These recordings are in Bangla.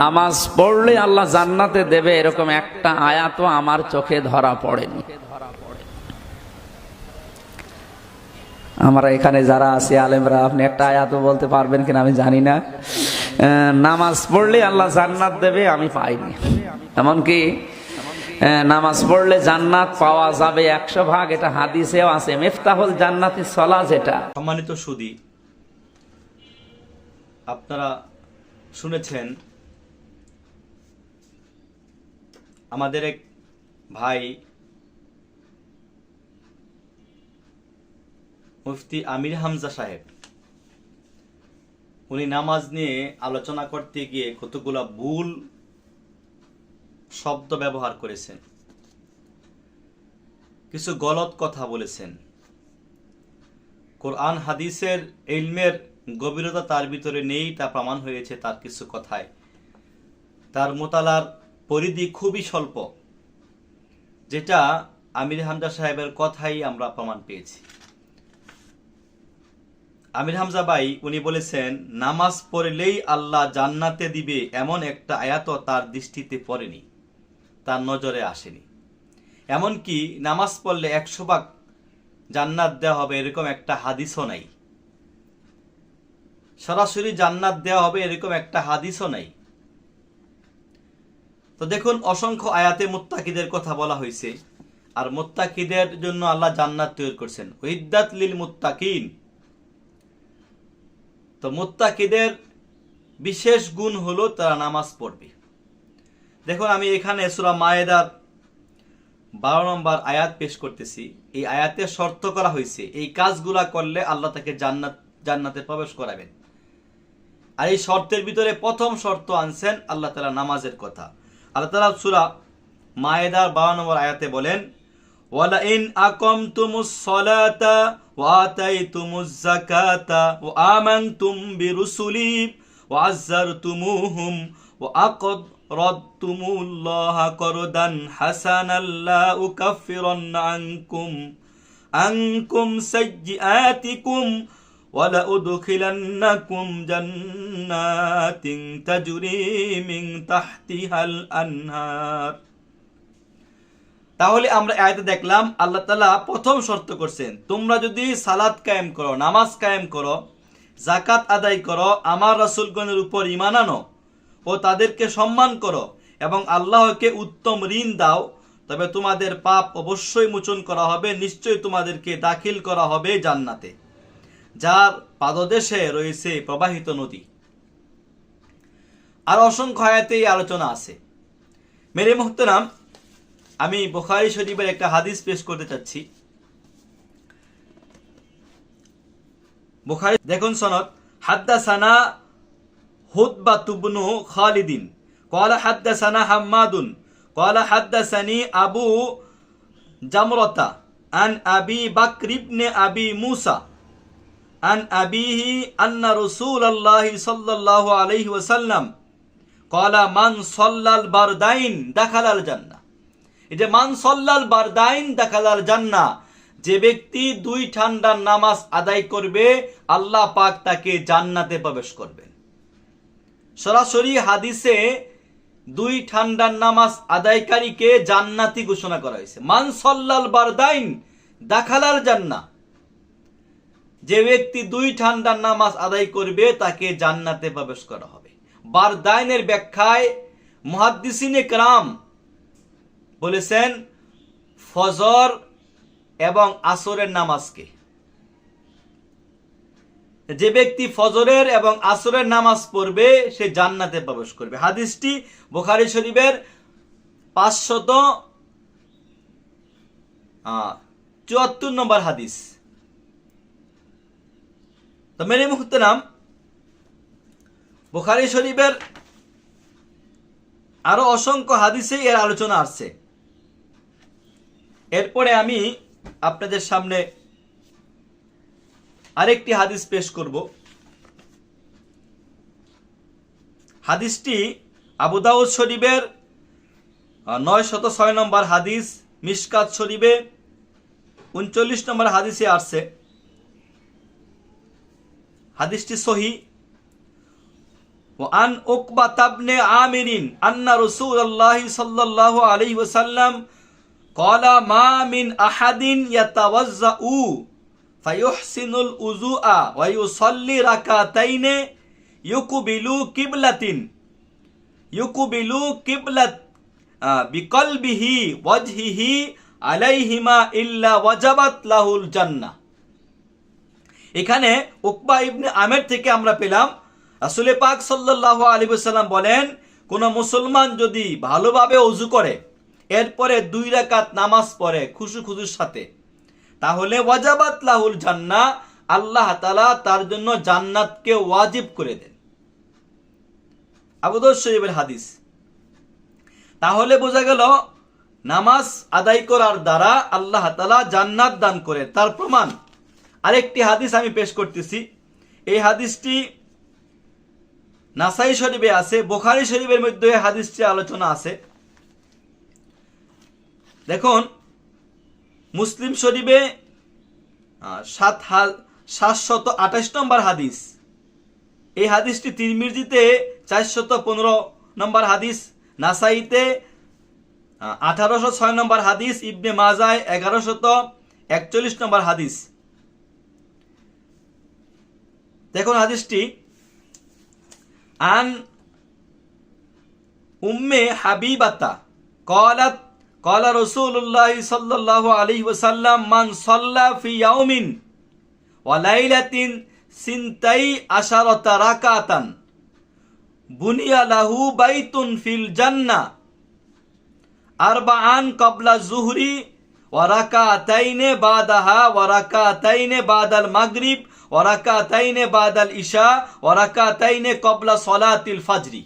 নামাজ পড়লে আল্লাহ জান্নাতে দেবে এরকম একটা আয়াতও আমার চোখে ধরা পড়েনি। আমরা এখানে যারা আছি, আলেমরা, আপনি একটা আয়াত বলতে পারবেন কিনা আমি জানি না। নামাজ পড়লে আল্লাহ জান্নাত দেবে আমি পাইনি। এমনকি নামাজ পড়লে জান্নাত পাওয়া যাবে একশো ভাগ, এটা হাদিসেও আছে। মেফতাহুল জান্নাতি সলা যেটা সম্মানিত সুদী, আপনারা শুনেছেন আমাদের এক ভাই, মুফতি আমির হামজা সাহেব। উনি নামাজ নিয়ে আলোচনা করতে গিয়ে কতগুলা ভুল শব্দ ব্যবহার করেছেন। কিছু গলত কথা বলেছেন। কোরআন হাদিসের ইলমের গভীরতা তার ভিতরে নেই, তা প্রমাণ হয়েছে তার কিছু কথায়। তার মোতালার পরিধি খুবই স্বল্প, যেটা আমির হামজা সাহেবের কথাই আমরা প্রমাণ পেয়েছি। আমির হামজা ভাই, উনি বলেছেন, নামাজ পড়লেই আল্লাহ জান্নাতে দিবে এমন একটা আয়াত তার দৃষ্টিতে পড়েনি, তার নজরে আসেনি। এমনকি নামাজ পড়লে একশো ভাগ জান্নাত দেওয়া হবে এরকম একটা হাদিসও নাই। সরাসরি জান্নাত দেওয়া হবে এরকম একটা হাদিসও নাই। তো দেখুন, অসংখ্য আয়াতে মুত্তাকিদের কথা বলা হয়েছে। আর মোত্তাকিদের জন্য আল্লাহ জান্নাত তৈরি করছেন। ওইদাত লিল মুত্তাকিন। তো মোত্তাকিদের বিশেষ গুণ হলো তারা নামাজ পড়বে। দেখুন, আমি এখানে সুরা মায়েদার বারো নম্বর আয়াত পেশ করতেছি। এই আয়াতে শর্ত করা হয়েছে, এই কাজগুলা করলে আল্লাহ তাকে জান্নাত, জান্নাতে প্রবেশ করাবেন। আর এই শর্তের ভিতরে প্রথম শর্ত আনছেন আল্লাহ তালা নামাজের কথা। আল্লাহ সুরা মায়েদার বারো নম্বর আয়াতে বলেন, ওয়ালাইন আকামতুমুস সালাতা ওয়া আতাইতুমুজ যাকাতা ওয়া আমানতুম বিরুসুলি ওয়া আযযারতুমুহুম ওয়া আকরাদতুমুল্লাহা করদান হাসানান লা উকাফিরান আনকুম আনকুম সাইয়্যাতিকুম ولأدخلنكم جنات تجري من تحتها الأنهار তাহলে আমরা আয়াতে দেখলাম আল্লাহ তালা প্রথম শর্ত করছেন তোমরা যদি সালাদ কায়েম করো নামাজ কায়েম করো জাকাত আদায় করো আমার রাসুলগণের উপর ইমান আনো ও তাদেরকে সম্মান করো এবং আল্লাহকে উত্তম ঋণ দাও তবে তোমাদের পাপ অবশ্যই মোচন করা হবে নিশ্চয়ই তোমাদেরকে দাখিল করা হবে জান্নাতে যার পাদদেশে রয়েছে প্রবাহিত নদী। আর অসংখ্য আয়াতে এই আলোচনা আছে। মেরে মোহতরাম, আমি বোখারি শরীফের একটা হাদিস পেশ করতে চাচ্ছি। বোখারি, দেখুন সনদ। হাদ্দাসানা হুদবা তুবনু খালিদিন। কলা হাদ্দাসানা হাম্মাদুন। কলা হাদ্দাসানি আবু জামরতা আন আবি বাকরিবনে আবি মুসা। আন আবিহি আন্না রসুল আল্লাহ সাল্লাহ আলহি ওসাল্লাম কলা মান সল্লাল বারদাইন দেখালাল জান্না যে মান সল্লাল বারদাইন دخل জান্না যে ব্যক্তি দুই ঠান্ডার নামাজ আদায় করবে, আল্লাহ পাক তাকে জান্নাতে প্রবেশ করবেন। সরাসরি হাদিসে দুই ঠান্ডার নামাজ আদায়কারীকে জান্নাতি ঘোষণা করা হয়েছে। মান সল্লাল বারদাইন, দেখালাল জান্না যে ব্যক্তি দুই ঠান্ডার নামাজ আদায় করবে, তাকে জান্নাতে প্রবেশ করা হবে। বারদাইনের ব্যাখ্যায় মুহাদ্দিসিনে কারাম বলেছেন, ফজর এবং আসরের নামাজকে। যে ব্যক্তি ফজরের এবং আসরের নামাজ পড়বে, সে জান্নাতে প্রবেশ করবে। হাদিসটি বোখারি শরীফের পাঁচশত চুয়াত্তর নম্বর হাদিস। তো মুহূর্তে বোখারি শরীফের আরও অসংখ্য হাদিসে এর আলোচনা আসছে। এরপরে আমি আপনাদের সামনে আরেকটি হাদিস পেশ করব। হাদিসটি আবু দাউদ শরীফের নয় শত ছয় নম্বর হাদিস মিসকাত শরীফে উনচল্লিশ নম্বর হাদিসে আসছে। হাদিসটি সহি। ও আন ওকবা তাবনে আমিরিন আন্না রসুল আল্লাহ সাল্লাহ আলহি ওসাল্লাম কলা মা মিন আহাদিন ইয়াতাওয়াজ্জা উ ফায়ুহসিনুল উজু আ ওয়ায়ুসল্লি রাকাতাইনে ইউকুবিলু কিবলাতিন। ইউকুবিলু কিবলাত বিকলবিহি, ওয়াজহিহি আলাইহিমা ইল্লা ওয়াজাবাত লাহুল জান্নাহ। এখানে উকবা ইবনে আমের থেকে আমরা পেলাম আসলে পাক সাল্লাহ আলী সাল্লাম বলেন, কোন মুসলমান যদি ভালোভাবে অজু করে, এরপরে দুই রাকাত নামাজ পড়ে খুশু খুশুর সাথে, তাহলে ওয়াজাবাত লাহুল জান্না আল্লাহ তালা তার জন্য জান্নাতকে ওয়াজিব করে দেন। আবুদর শরীফের হাদিস। তাহলে বোঝা গেল, নামাজ আদায় করার দ্বারা আল্লাহ তালা জান্নাত দান করে। তার প্রমাণ আরেকটি হাদিস আমি পেশ করতেছি। এই হাদিসটি নাসাই শরীফে আছে, বোখারি শরীফের মধ্যে হাদিসটি আলোচনা আছে। দেখুন, মুসলিম শরীফে সাত সাতশত আঠাশ নম্বর হাদিস। এই হাদিসটি তিরমির্জিতে চারশত পনেরো নম্বর হাদিস, নাসাইতে আঠারোশো ছয় নম্বর হাদিস, ইবনে মাজায় এগারোশত একচল্লিশ নম্বর হাদিস। দেখুন হাদিসটি, আন উম্মে হাবিবাতা কলাত, কলা রসুল্লাহ সাল্লাহ আলী ওসাল্লাম মান সল্লা ফি ইয়াউমিন ওয়ালাইলাতিন সিনতাই আশারতা রাকাতান বুনিয়া লাহু বাইতুন ফিল জান্না আরবাআন কবলা জুহরি ওয়ারাকাতাইনে বাদাহা ওয়ারাকাতাইনে বাদাল মাগরিব ওরাকা তাইনে বাদাল ইশা ওরাকা তাইনে কবলা সলাতিল ফাজরি।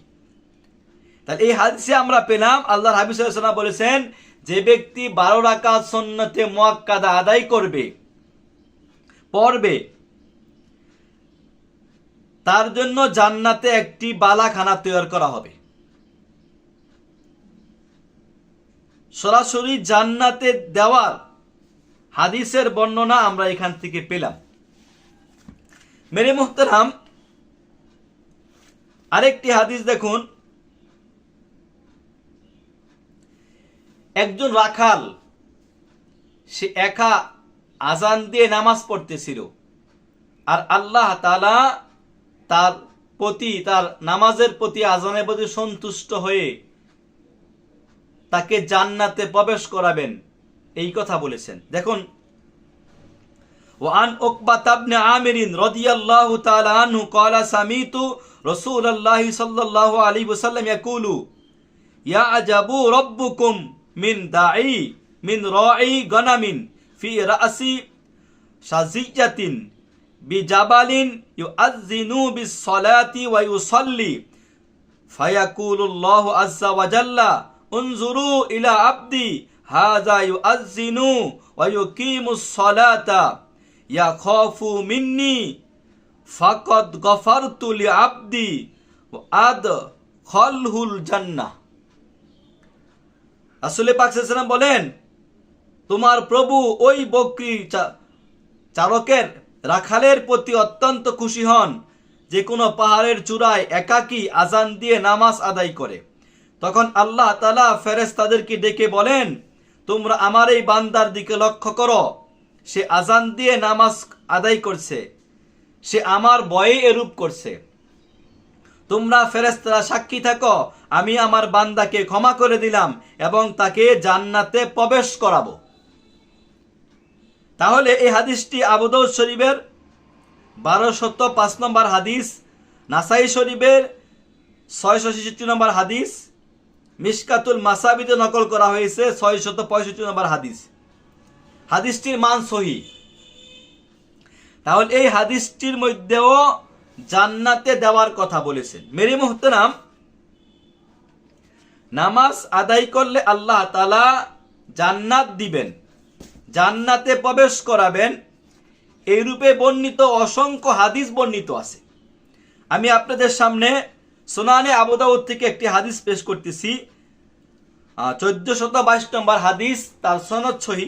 তাহলে এই হাদিসে আমরা পেলাম আল্লাহ হাবিজ বলেছেন, যে ব্যক্তি বারো রাকাত সন্ন্যতে মোয়াক্কাদা আদায় করবে, পড়বে, তার জন্য জান্নাতে একটি বালাখানা তৈরি করা হবে। সরাসরি জান্নাতে দেওয়ার হাদিসের বর্ণনা আমরা এখান থেকে পেলাম। মেরে মুহতারাম। আরেকটি হাদিস দেখুন। একজন রাখাল, সে একা আজান দিয়ে নামাজ পড়তেছিল। আর আল্লাহ তালা তার প্রতি, তার নামাজের প্রতি আজানের প্রতি সন্তুষ্ট হয়ে তাকে জান্নাতে প্রবেশ করাবেন। এই কথা বলেছেন। দেখুন ওয়ান ওকবাতাবনে আমিরিন রদিয়াল্লাহ তাআলা আনহু ক্বালা সামিতু রাসূলুল্লাহ সাল্লাল্লাহু আলাইহি ওয়াসাল্লাম ইয়াকুলু ইয়া আজাবু রব্বুকুম মিন দাঈ মিন রাঈ গনামিন ফি রাসি সাজিয়াতিন বিজাবালিন ইউআযযিনু বিস-সালাতি ওয়া ইউসাল্লি ফায়াকুলুল্লাহু আযযা ওয়া জাল্লা উনজুরু ইলা আবদি হাযা ইউআযযিনু ওয়া ইউকিমুস-সালাতা ইয়া খফু মিন্নি, ফাকদ গফারতুলি আব্দি আদ খলহুল জান্না আসলে পাকসালাম বলেন, তোমার প্রভু ওই বকরি চারকের রাখালের প্রতি অত্যন্ত খুশি হন, যে কোনো পাহাড়ের চূড়ায় একাকি আজান দিয়ে নামাজ আদায় করে। তখন আল্লাহ তালা ফেরেস তাদেরকে ডেকে বলেন, তোমরা আমার এই বান্দার দিকে লক্ষ্য করো। সে আজান দিয়ে নামাজ আদায় করছে। সে আমার বয়ে এরূপ করছে। তোমরা ফেরেস্তারা সাক্ষী থাকো, আমি আমার বান্দাকে ক্ষমা করে দিলাম এবং তাকে জান্নাতে প্রবেশ করাবো। তাহলে এই হাদিসটি আবুদৌদ শরীফের বারোশত পাঁচ নম্বর হাদিস, নাসাই শরীফের ছয়শো ছেষট্টি নম্বর হাদিস মিসকাতুল মাসাবিতে নকল করা হয়েছে ছয়শত পঁয়ষট্টি নম্বর হাদিস। হাদিসটির মান সহি। তাহলে এই হাদিসটির মধ্যেও জান্নাতে দেওয়ার কথা বলেছেন। মেরি মোহতারাম, নামাজ আদায় করলে আল্লাহ তালা জান্নাত দিবেন, জান্নাতে প্রবেশ করাবেন। এই রূপে বর্ণিত অসংখ্য হাদিস বর্ণিত আছে। আমি আপনাদের সামনে সোনানে আবুদাউদ থেকে একটি হাদিস পেশ করতেছি। চোদ্দ শত বাইশ নম্বর হাদিস, তার সনদ সহি।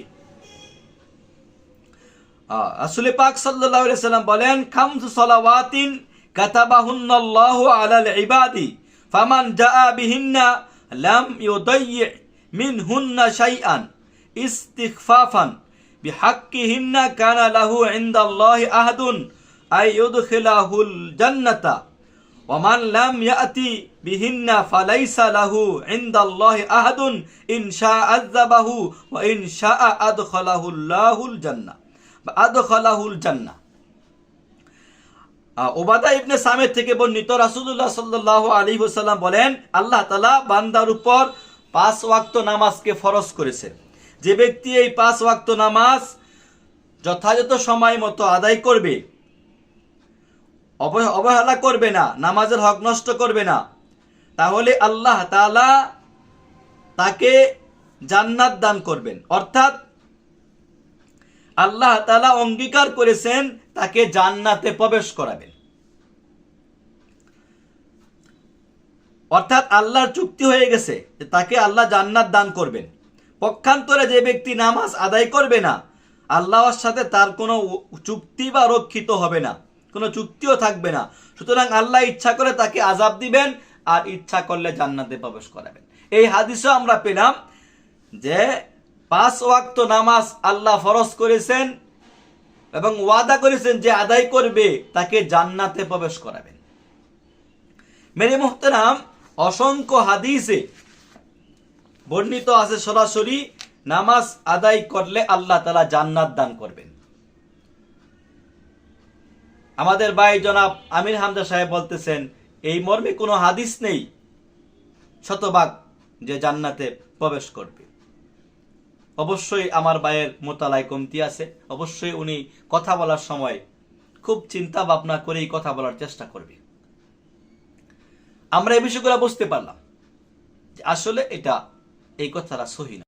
আসলে পাক সাল্লাহ সাল্লাম বলেন, খামসু সলাওয়াতিন কাতাবাহুন্নাল্লাহু আলাল ইবাদি, ফামান জাআ বিহিন্না লাম ইউদাইয়ি মিনহুন্না শাইআন ইস্তিগফাফান বিহাক্কিহিন্না কানা লাহু ইনদাল্লাহি আহাদুন আই ইউদখিলাহুল জান্নাতা ওয়ামান লাম ইয়াতি বিহিন্না ফালাইসা লাহু ইনদাল্লাহি আহাদুন ইনশা আযাবাহু ওয়া ইনশা আদখালাহুল্লাহুল জান্নাহ। আদখালাহুল জান্না ওবাদা ইবনে সামের থেকে বর্ণিত রাসুল্লাহ সাল্লাহ আলী হুসাল্লাম বলেন, আল্লাহ তালা বান্দার উপর পাঁচ ওয়াক্ত নামাজকে ফরজ করেছে যে ব্যক্তি এই পাঁচ ওয়াক্ত নামাজ যথাযথ সময় মতো আদায় করবে অবহেলা করবে না, নামাজের হক নষ্ট করবে না, তাহলে আল্লাহ তালা তাকে জান্নাত দান করবেন। অর্থাৎ আল্লাহ তালা অঙ্গীকার করেছেন তাকে জান্নাতে প্রবেশ করাবেন। অর্থাৎ আল্লাহর চুক্তি হয়ে গেছে তাকে আল্লাহ জান্নাত দান করবেন। পক্ষান্তরে যে ব্যক্তি নামাজ আদায় করবে না, আল্লাহর সাথে তার কোনো চুক্তি বা রক্ষিত হবে না, কোনো চুক্তিও থাকবে না। সুতরাং আল্লাহ ইচ্ছা করে তাকে আজাব দিবেন আর ইচ্ছা করলে জান্নাতে প্রবেশ করাবেন। এই হাদিসও আমরা পেলাম যে পাঁচ ওয়াক্ত নামাজ আল্লাহ ফরজ করেছেন এবং ওয়াদা করেছেন যে আদায় করবে, তাকে জান্নাতে প্রবেশ করাবেন। মেরে মোহতারাম, অসংখ্য হাদিসে বর্ণিত আছে সরাসরি, নামাজ আদায় করলে আল্লাহ তালা জান্নাত দান করবেন। আমাদের ভাই জনাব আমির হামদা সাহেব বলতেছেন, এই মর্মে কোনো হাদিস নেই শতভাগ যে জান্নাতে প্রবেশ করবে। অবশ্যই আমার বায়ের মোতালায় কমতি আছে। অবশ্যই উনি কথা বলার সময় খুব চিন্তা ভাবনা করেই কথা বলার চেষ্টা করবে। আমরা এই বিষয়গুলো বুঝতে পারলাম আসলে এটা এই কথাটা সহি না।